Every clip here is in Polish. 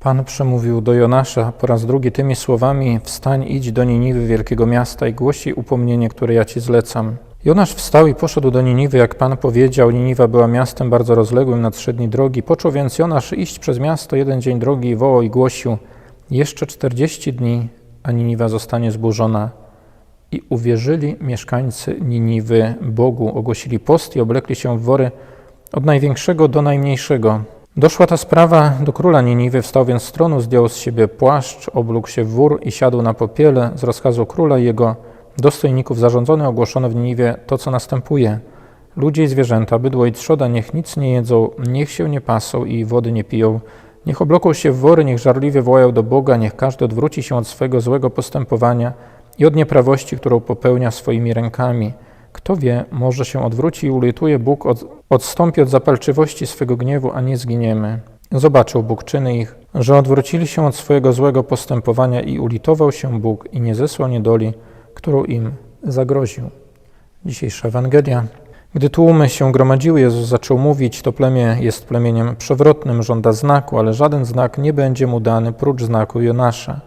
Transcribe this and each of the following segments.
Pan przemówił do Jonasza po raz drugi tymi słowami: Wstań, idź do Niniwy, wielkiego miasta, i głosi upomnienie, które ja ci zlecam. Jonasz wstał i poszedł do Niniwy, jak Pan powiedział. Niniwa była miastem bardzo rozległym na trzy dni drogi. Począł więc Jonasz iść przez miasto jeden dzień drogi i wołał i głosił: Jeszcze czterdzieści dni, a Niniwa zostanie zburzona. I uwierzyli mieszkańcy Niniwy Bogu, ogłosili post i oblekli się w wory od największego do najmniejszego. Doszła ta sprawa do króla Niniwy, wstał więc z tronu, zdjął z siebie płaszcz, oblógł się w wór i siadł na popiele. Z rozkazu króla i jego dostojników zarządzone ogłoszono w Niniwie to, co następuje. Ludzie i zwierzęta, bydło i trzoda, niech nic nie jedzą, niech się nie pasą i wody nie piją. Niech obloką się w wory, niech żarliwie wołają do Boga, niech każdy odwróci się od swego złego postępowania i od nieprawości, którą popełnia swoimi rękami. Kto wie, może się odwróci i ulituje Bóg, od, odstąpi od zapalczywości swego gniewu, a nie zginiemy. Zobaczył Bóg czyny ich, że odwrócili się od swojego złego postępowania i ulitował się Bóg i nie zesłał niedoli, którą im zagroził. Dzisiejsza Ewangelia. Gdy tłumy się gromadziły, Jezus zaczął mówić, to plemię jest plemieniem przewrotnym, żąda znaku, ale żaden znak nie będzie mu dany prócz znaku Jonasza.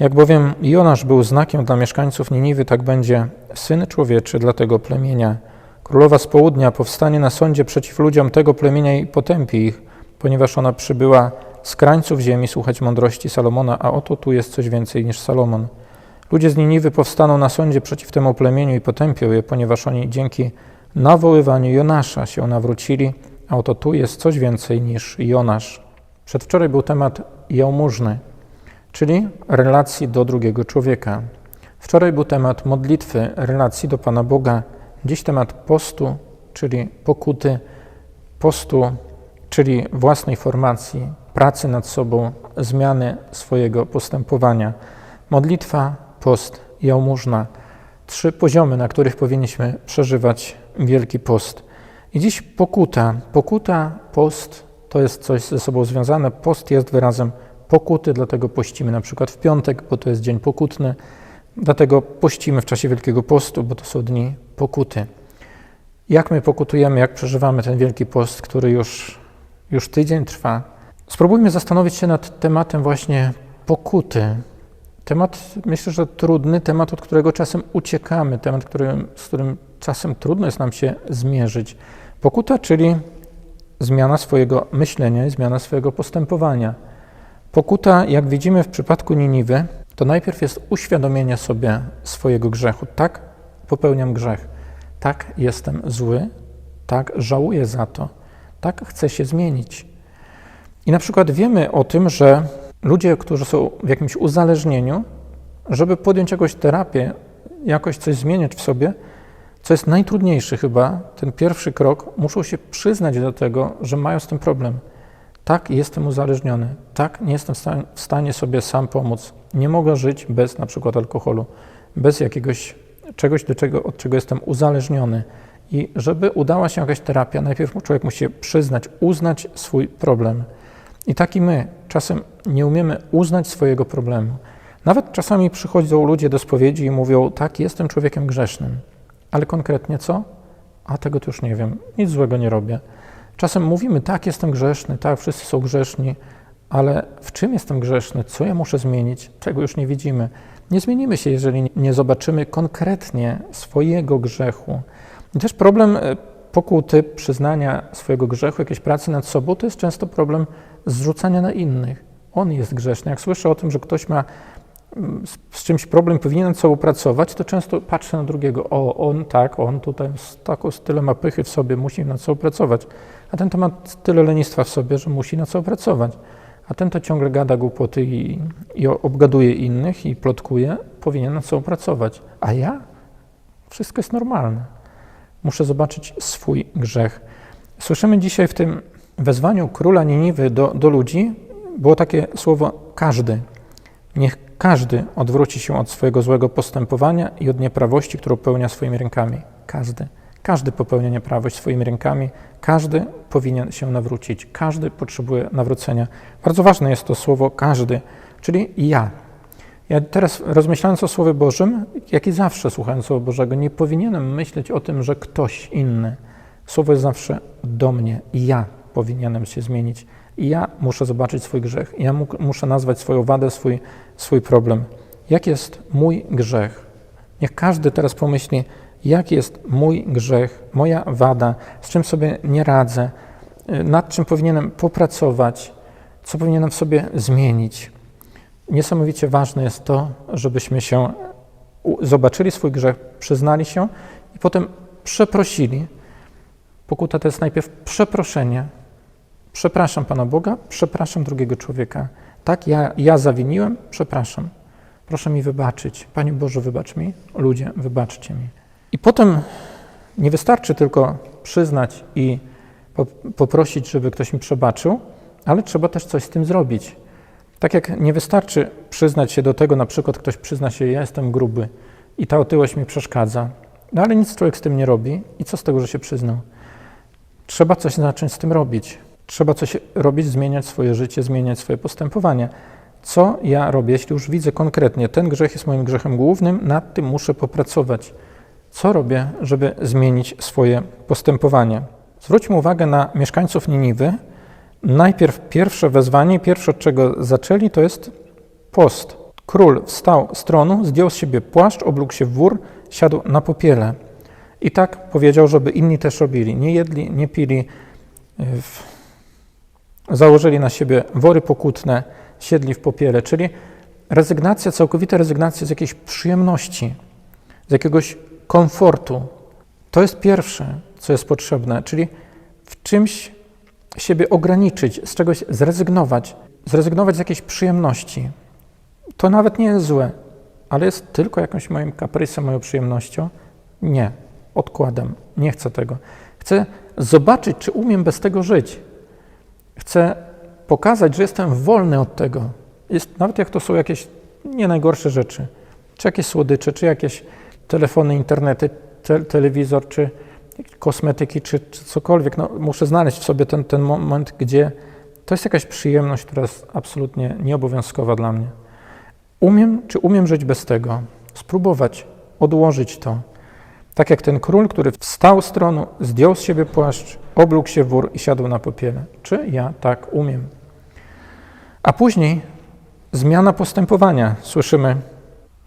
Jak bowiem Jonasz był znakiem dla mieszkańców Niniwy, tak będzie Syn Człowieczy dla tego plemienia. Królowa z południa powstanie na sądzie przeciw ludziom tego plemienia i potępi ich, ponieważ ona przybyła z krańców ziemi słuchać mądrości Salomona, a oto tu jest coś więcej niż Salomon. Ludzie z Niniwy powstaną na sądzie przeciw temu plemieniu i potępią je, ponieważ oni dzięki nawoływaniu Jonasza się nawrócili, a oto tu jest coś więcej niż Jonasz. Przedwczoraj był temat jałmużny czyli relacji do drugiego człowieka. Wczoraj był temat modlitwy, relacji do Pana Boga. Dziś temat postu, czyli pokuty, postu, czyli własnej formacji, pracy nad sobą, zmiany swojego postępowania. Modlitwa, post, jałmużna. Trzy poziomy, na których powinniśmy przeżywać Wielki Post. I dziś pokuta. Pokuta, post to jest coś ze sobą związane. Post jest wyrazem pokuty, dlatego pościmy na przykład w piątek, bo to jest dzień pokutny, dlatego pościmy w czasie Wielkiego Postu, bo to są dni pokuty. Jak my pokutujemy, jak przeżywamy ten Wielki Post, który już, już tydzień trwa? Spróbujmy zastanowić się nad tematem właśnie pokuty. Temat, myślę, że trudny, temat, od którego czasem uciekamy, temat, którym, z którym czasem trudno jest nam się zmierzyć. Pokuta, czyli zmiana swojego myślenia i zmiana swojego postępowania. Pokuta, jak widzimy w przypadku Niniwy, to najpierw jest uświadomienie sobie swojego grzechu. Tak, popełniam grzech. Tak, jestem zły. Tak, żałuję za to. Tak, chcę się zmienić. I na przykład wiemy o tym, że ludzie, którzy są w jakimś uzależnieniu, żeby podjąć jakąś terapię, jakoś coś zmieniać w sobie, co jest najtrudniejsze chyba, ten pierwszy krok, muszą się przyznać do tego, że mają z tym problem tak, jestem uzależniony. Tak, nie jestem w stanie sobie sam pomóc. Nie mogę żyć bez na przykład alkoholu, bez jakiegoś czegoś, do czego, od czego jestem uzależniony. I żeby udała się jakaś terapia, najpierw człowiek musi przyznać, uznać swój problem. I tak i my czasem nie umiemy uznać swojego problemu. Nawet czasami przychodzą ludzie do spowiedzi i mówią: Tak, jestem człowiekiem grzesznym, ale konkretnie co? A tego to już nie wiem, nic złego nie robię. Czasem mówimy, tak, jestem grzeszny, tak, wszyscy są grzeszni, ale w czym jestem grzeszny, co ja muszę zmienić, tego już nie widzimy. Nie zmienimy się, jeżeli nie zobaczymy konkretnie swojego grzechu. I też problem e, pokuty, przyznania swojego grzechu, jakiejś pracy nad sobą, to jest często problem zrzucania na innych. On jest grzeszny. Jak słyszę o tym, że ktoś ma mm, z czymś problem, powinien nad sobą pracować, to często patrzę na drugiego. O, on tak, on tutaj z taką tyle ma pychy w sobie, musi nad sobą pracować a ten to ma tyle lenistwa w sobie, że musi na co pracować. A ten to ciągle gada głupoty i, i obgaduje innych i plotkuje, powinien na co pracować. A ja? Wszystko jest normalne. Muszę zobaczyć swój grzech. Słyszymy dzisiaj w tym wezwaniu króla Niniwy do, do ludzi, było takie słowo każdy. Niech każdy odwróci się od swojego złego postępowania i od nieprawości, którą pełnia swoimi rękami. Każdy. Każdy popełnia nieprawość swoimi rękami, każdy powinien się nawrócić, każdy potrzebuje nawrócenia. Bardzo ważne jest to słowo każdy, czyli ja. Ja teraz rozmyślając o Słowie Bożym, jak i zawsze słuchając Słowa Bożego, nie powinienem myśleć o tym, że ktoś inny. Słowo jest zawsze do mnie ja powinienem się zmienić. Ja muszę zobaczyć swój grzech. Ja mu, muszę nazwać swoją wadę, swój, swój problem. Jaki jest mój grzech? Niech każdy teraz pomyśli, jaki jest mój grzech, moja wada, z czym sobie nie radzę, y, nad czym powinienem popracować, co powinienem w sobie zmienić. Niesamowicie ważne jest to, żebyśmy się zobaczyli swój grzech, przyznali się i potem przeprosili. Pokuta to jest najpierw przeproszenie. Przepraszam Pana Boga, przepraszam drugiego człowieka. Tak, ja, ja zawiniłem, przepraszam. Proszę mi wybaczyć. Panie Boże, wybacz mi. Ludzie, wybaczcie mi. I potem nie wystarczy tylko przyznać i poprosić, żeby ktoś mi przebaczył, ale trzeba też coś z tym zrobić. Tak jak nie wystarczy przyznać się do tego, na przykład ktoś przyzna się, ja jestem gruby i ta otyłość mi przeszkadza, no ale nic człowiek z tym nie robi i co z tego, że się przyznał? Trzeba coś zacząć z tym robić. Trzeba coś robić, zmieniać swoje życie, zmieniać swoje postępowanie. Co ja robię, jeśli już widzę konkretnie, ten grzech jest moim grzechem głównym, nad tym muszę popracować. Co robię, żeby zmienić swoje postępowanie? Zwróćmy uwagę na mieszkańców Niniwy. Najpierw pierwsze wezwanie, pierwsze od czego zaczęli, to jest post. Król wstał z tronu, zdjął z siebie płaszcz, oblógł się w wór, siadł na popiele. I tak powiedział, żeby inni też robili. Nie jedli, nie pili. Założyli na siebie wory pokutne, siedli w popiele, czyli rezygnacja, całkowita rezygnacja z jakiejś przyjemności, z jakiegoś komfortu. To jest pierwsze, co jest potrzebne, czyli w czymś siebie ograniczyć, z czegoś zrezygnować, zrezygnować z jakiejś przyjemności. To nawet nie jest złe, ale jest tylko jakimś moim kaprysem, moją przyjemnością. Nie, odkładam, nie chcę tego. Chcę zobaczyć, czy umiem bez tego żyć. Chcę pokazać, że jestem wolny od tego. Jest, nawet jak to są jakieś nie najgorsze rzeczy, czy jakieś słodycze, czy jakieś telefony, internety, te, telewizor, czy kosmetyki, czy, czy cokolwiek. No, muszę znaleźć w sobie ten, ten moment, gdzie to jest jakaś przyjemność, która jest absolutnie nieobowiązkowa dla mnie. Umiem, czy umiem żyć bez tego? Spróbować odłożyć to. Tak jak ten król, który wstał z tronu, zdjął z siebie płaszcz, oblógł się wór i siadł na popiele. Czy ja tak umiem? A później zmiana postępowania. Słyszymy,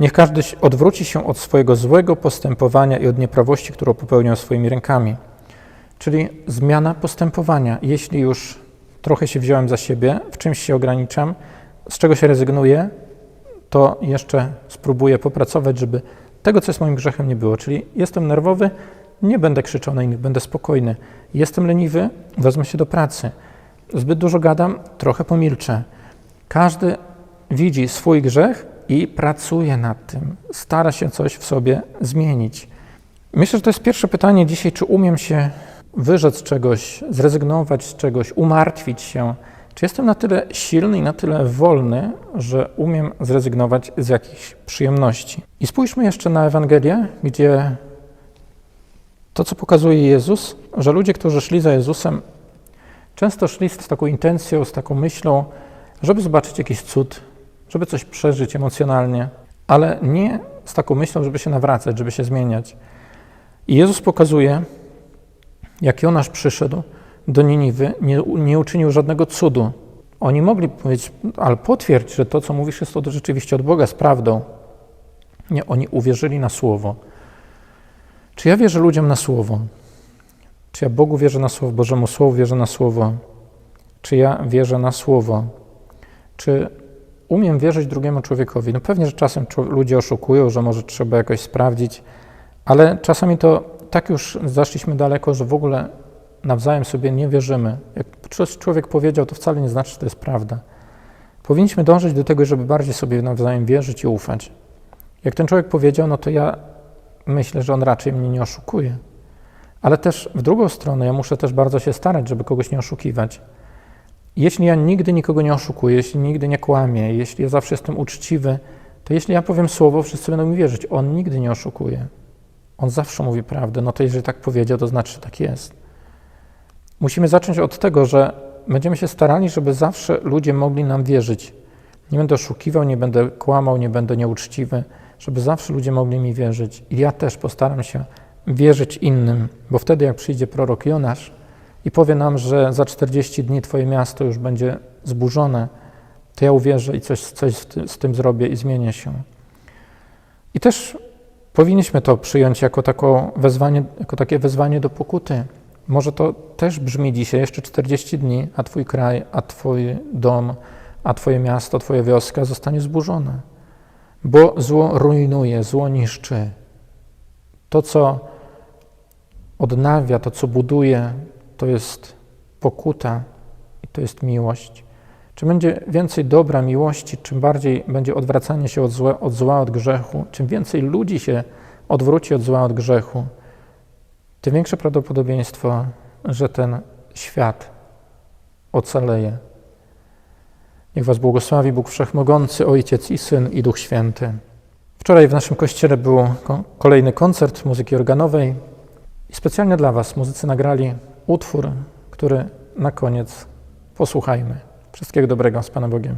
niech każdy odwróci się od swojego złego postępowania i od nieprawości, którą popełniał swoimi rękami. Czyli zmiana postępowania. Jeśli już trochę się wziąłem za siebie, w czymś się ograniczam, z czego się rezygnuję, to jeszcze spróbuję popracować, żeby tego, co jest moim grzechem, nie było. Czyli jestem nerwowy, nie będę krzyczał na innych, będę spokojny. Jestem leniwy, wezmę się do pracy. Zbyt dużo gadam, trochę pomilczę. Każdy widzi swój grzech i pracuje nad tym, stara się coś w sobie zmienić. Myślę, że to jest pierwsze pytanie dzisiaj, czy umiem się wyrzec czegoś, zrezygnować z czegoś, umartwić się. Czy jestem na tyle silny i na tyle wolny, że umiem zrezygnować z jakichś przyjemności? I spójrzmy jeszcze na Ewangelię, gdzie to, co pokazuje Jezus, że ludzie, którzy szli za Jezusem, często szli z taką intencją, z taką myślą, żeby zobaczyć jakiś cud, żeby coś przeżyć emocjonalnie, ale nie z taką myślą, żeby się nawracać, żeby się zmieniać. I Jezus pokazuje, jak Jonasz przyszedł do Niniwy, nie, nie uczynił żadnego cudu. Oni mogli powiedzieć, ale potwierdź, że to, co mówisz, jest to rzeczywiście od Boga, z prawdą. Nie, oni uwierzyli na słowo. Czy ja wierzę ludziom na słowo? Czy ja Bogu wierzę na słowo, Bożemu Słowu wierzę na słowo? Czy ja wierzę na słowo? Czy umiem wierzyć drugiemu człowiekowi? No pewnie, że czasem ludzie oszukują, że może trzeba jakoś sprawdzić, ale czasami to tak już zaszliśmy daleko, że w ogóle nawzajem sobie nie wierzymy. Jak człowiek powiedział, to wcale nie znaczy, że to jest prawda. Powinniśmy dążyć do tego, żeby bardziej sobie nawzajem wierzyć i ufać. Jak ten człowiek powiedział, no to ja myślę, że on raczej mnie nie oszukuje. Ale też w drugą stronę ja muszę też bardzo się starać, żeby kogoś nie oszukiwać. Jeśli ja nigdy nikogo nie oszukuję, jeśli nigdy nie kłamię, jeśli ja zawsze jestem uczciwy, to jeśli ja powiem słowo, wszyscy będą mi wierzyć. On nigdy nie oszukuje. On zawsze mówi prawdę. No to jeżeli tak powiedział, to znaczy, że tak jest. Musimy zacząć od tego, że będziemy się starali, żeby zawsze ludzie mogli nam wierzyć. Nie będę oszukiwał, nie będę kłamał, nie będę nieuczciwy, żeby zawsze ludzie mogli mi wierzyć. I ja też postaram się wierzyć innym, bo wtedy jak przyjdzie prorok Jonasz i powie nam, że za 40 dni Twoje miasto już będzie zburzone, to ja uwierzę i coś, coś z ty- z tym zrobię i zmienię się. I też powinniśmy to przyjąć jako, wezwanie, jako takie wezwanie do pokuty. Może to też brzmi dzisiaj, jeszcze 40 dni, a Twój kraj, a Twój dom, a Twoje miasto, Twoja wioska zostanie zburzone. Bo zło rujnuje, zło niszczy. To, co odnawia, to, co buduje, to jest pokuta i to jest miłość. Czym będzie więcej dobra, miłości, czym bardziej będzie odwracanie się od zła, od zła, od grzechu, czym więcej ludzi się odwróci od zła, od grzechu, tym większe prawdopodobieństwo, że ten świat ocaleje. Niech Was błogosławi Bóg Wszechmogący, Ojciec i Syn i Duch Święty. Wczoraj w naszym kościele był ko- kolejny koncert muzyki organowej i specjalnie dla Was muzycy nagrali utwór, który na koniec posłuchajmy. Wszystkiego dobrego z Panem Bogiem.